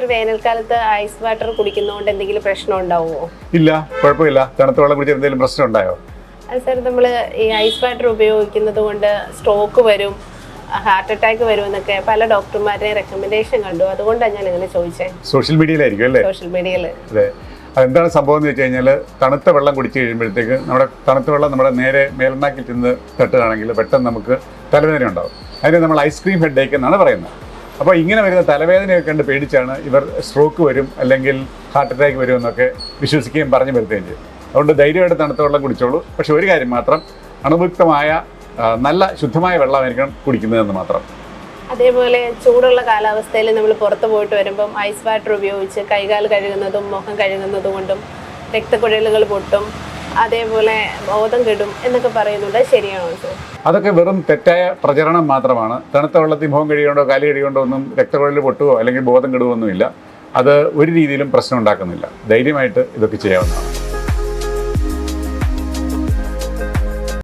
Sir വേനൽക്കാലത്ത് ice water കുടിക്കുന്നതുകൊണ്ട് എന്തെങ്കിലും പ്രശ്നം ഉണ്ടാവുമോ ഇല്ല കുഴപ്പമില്ല. തണുത്ത വെള്ളം കുടിച്ച എന്തെങ്കിലും പ്രശ്നം ഉണ്ടായോ? സർ നമ്മൾ ഈ ഐസ് വാട്ടർ ഉപയോഗിക്കുന്നത് കൊണ്ട് സ്ട്രോക്ക് വരും ഹാർട്ട് അറ്റാക്ക് വരും എന്നൊക്കെ പല ഡോക്ടർമാരുടെയും റെക്കമെൻഡേഷൻ കണ്ടു. അതുകൊണ്ടാണ് ഞാൻ ഇങ്ങനെ ചോദിച്ചത് സോഷ്യൽ മീഡിയയിലായിരിക്കും അല്ലേ? സോഷ്യൽ മീഡിയയിൽ അതെ. അതെന്താണ് സംഭവം എന്ന് വെച്ച് കഴിഞ്ഞാൽ തണുത്ത വെള്ളം കുടിച്ച് കഴിയുമ്പോഴത്തേക്ക് നമ്മുടെ തണുത്ത വെള്ളം നമ്മുടെ നേരെ മേൽനാക്കിൽ ചെന്ന് തട്ടുകയാണെങ്കിൽ പെട്ടെന്ന് നമുക്ക് തലവേദന ഉണ്ടാവും. അതിന് നമ്മൾ ഐസ്ക്രീം ഹെഡ് എന്നാണ് പറയുന്നത്. അപ്പോൾ ഇങ്ങനെ വരുന്ന തലവേദനയൊക്കെ കണ്ട് പേടിച്ചാണ് ഇവർ സ്ട്രോക്ക് വരും അല്ലെങ്കിൽ ഹാർട്ട് അറ്റാക്ക് വരും എന്നൊക്കെ വിശ്വസിക്കുകയും പറഞ്ഞു വരുത്തുകയും ചെയ്യും. അതുകൊണ്ട് ധൈര്യമായിട്ട് തണുത്ത വെള്ളം കുടിച്ചോളൂ. പക്ഷേ ഒരു കാര്യം മാത്രം അണുവിക്തമായ നല്ല ശുദ്ധമായ വെള്ളമായിരിക്കണം കുടിക്കുന്നതെന്ന് മാത്രം. അതേപോലെ ചൂടുള്ള കാലാവസ്ഥയിൽ നമ്മൾ പുറത്ത് പോയിട്ട് വരുമ്പം ഐസ് വാട്ടർ ഉപയോഗിച്ച് കൈകാൽ കഴുകുന്നതും മുഖം കഴുകുന്നതും കൊണ്ടും രക്തക്കുഴലുകൾ പൊട്ടും. അതേപോലെ ബോധം കെടും എന്നൊക്കെ പറയുന്നുണ്ട്. ശരിയാണോ സർ? അതൊക്കെ വെറും തെറ്റായ പ്രചരണം മാത്രമാണ്. തണുത്ത വെള്ളത്തിൽ മുഖം കഴിയുകൊണ്ടോ കാലി കഴിയുകൊണ്ടോ ഒന്നും രക്തക്കുഴലിൽ പൊട്ടുകയോ അല്ലെങ്കിൽ ബോധം കെടുകയോ ഒന്നുമില്ല. അത് ഒരു രീതിയിലും പ്രശ്നം ഉണ്ടാക്കുന്നില്ല. ധൈര്യമായിട്ട് ഇതൊക്കെ ചെയ്യാവുന്നതാണ്.